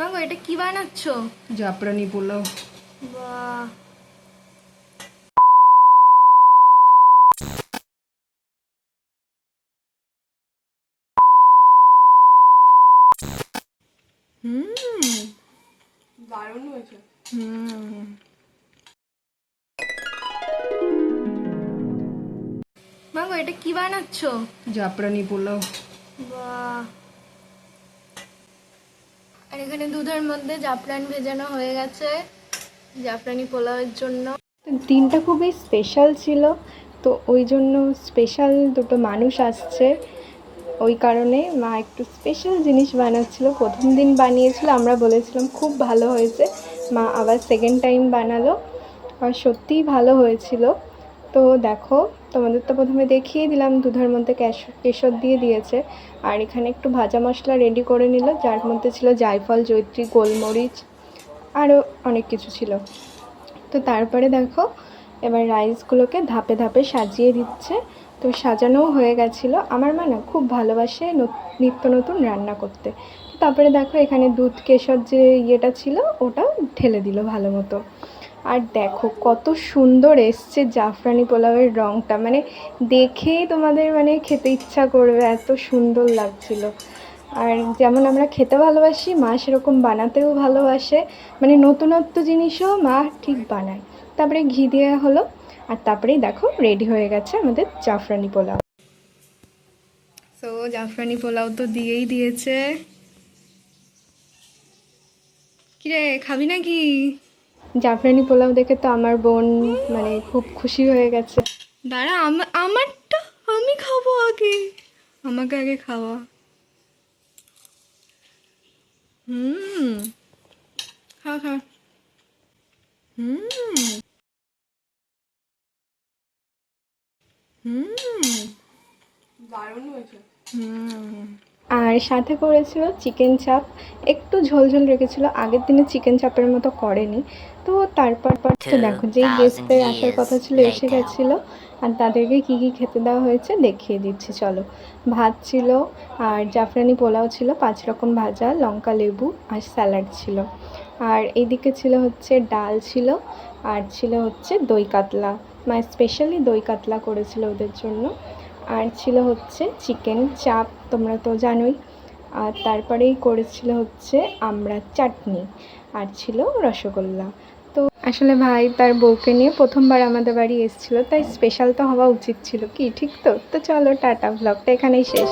মাগো এটা কি বানাচ্ছ? জাফরানি পোলাও। বাহ। দারুণ হয়েছে। হুম। মাগো এটা কি বানাচ্ছ? জাফরানি পোলাও। বাহ। আর এখানে দুধের মধ্যে জাফরান ভেজানো হয়ে গেছে, জাফরানি পোলাওয়ের জন্য। দিনটা খুবই স্পেশাল ছিল, তো ওই জন্য স্পেশাল দুটো মানুষ আসছে। ওই কারণে মা একটু স্পেশাল জিনিস বানাচ্ছিল। প্রথম দিন বানিয়েছিল, আমরা বলেছিলাম খুব ভালো হয়েছে। মা আবার সেকেন্ড টাইম বানালো, আর সত্যিই ভালো হয়েছিল। তো দেখো, তোমাদের তো প্রথমে দেখিয়ে দিলাম দুধের মধ্যে কেশ- কেশর দিয়ে দিয়েছে। আর এখানে একটু ভাজা মশলা রেডি করে নিল, যার মধ্যে ছিল জায়ফল জৈত্রী গোলমরিচ আরও অনেক কিছু ছিল। তো তারপরে দেখো, এবার রাইসগুলোকে ধাপে ধাপে সাজিয়ে দিচ্ছে। তো সাজানোও হয়ে গেছিল। আমার মা না খুব ভালোবাসে নিত্য নতুন রান্না করতে। তারপরে দেখো এখানে দুধ, কেশর যে ইয়েটা ছিল, ওটা ঢেলে দিল ভালো মতো। আর দেখো কত সুন্দর এসছে জাফরানি পোলাওয়ের রঙটা মানে দেখেই তোমাদের মানে খেতে ইচ্ছা করবে, এত সুন্দর লাগছিল। আর যেমন আমরা খেতে ভালোবাসি, মা সেরকম বানাতেও ভালোবাসে। মানে নতুনত্ব জিনিসও মা ঠিক বানায়। তারপরে ঘি দেওয়া হলো, আর তারপরেই দেখো রেডি হয়ে গেছে আমাদের জাফরানি পোলাও। তো জাফরানি পোলাও তো দিয়েই দিয়েছে। কিরে, খাবি নাকি? জাফরানি পোলাও দেখে তো আমার বোন মানে খুব খুশি হয়ে গেছে। দাঁড়া আমা- আমারটা আমি খাব আগে। আমাকে আগে খাওয়া। হুম। খা খা হুম। হুম। দারুণ হয়েছে। হুম। আর সাথে করেছিল চিকেন চাপ। একটু ঝোলঝোল রেখেছিল, আগের দিনে চিকেন চাপের মতো করেনি। তো তারপর পর তো দেখো, যেই গেস্টদের আসার কথা ছিল, এসে গেছিল। আর তাদেরকে কী কী খেতে দেওয়া হয়েছে দেখিয়ে দিচ্ছি, চলো। ভাত ছিল আর জাফরানি পোলাও ছিল, পাঁচ রকম ভাজা, লঙ্কা, লেবু আর স্যালাড ছিল। আর এইদিকে ছিল হচ্ছে ডাল ছিল, আর ছিল হচ্ছে দই কাতলা। মানে স্পেশালি দই কাতলা করেছিল ওদের জন্য। আর ছিল হচ্ছে চিকেন চাপ তোমরা তো জানোই। আর তারপরেই করেছিল হচ্ছে আমরা চাটনি আর ছিল রসগোল্লা। তো আসলে ভাই, তার বউকে নিয়ে প্রথমবার আমাদের বাড়ি এসেছিল, তাই স্পেশাল তো হওয়া উচিত ছিল কি, ঠিক তো? তো চলো টাটা ব্লগটা এখানেই শেষ।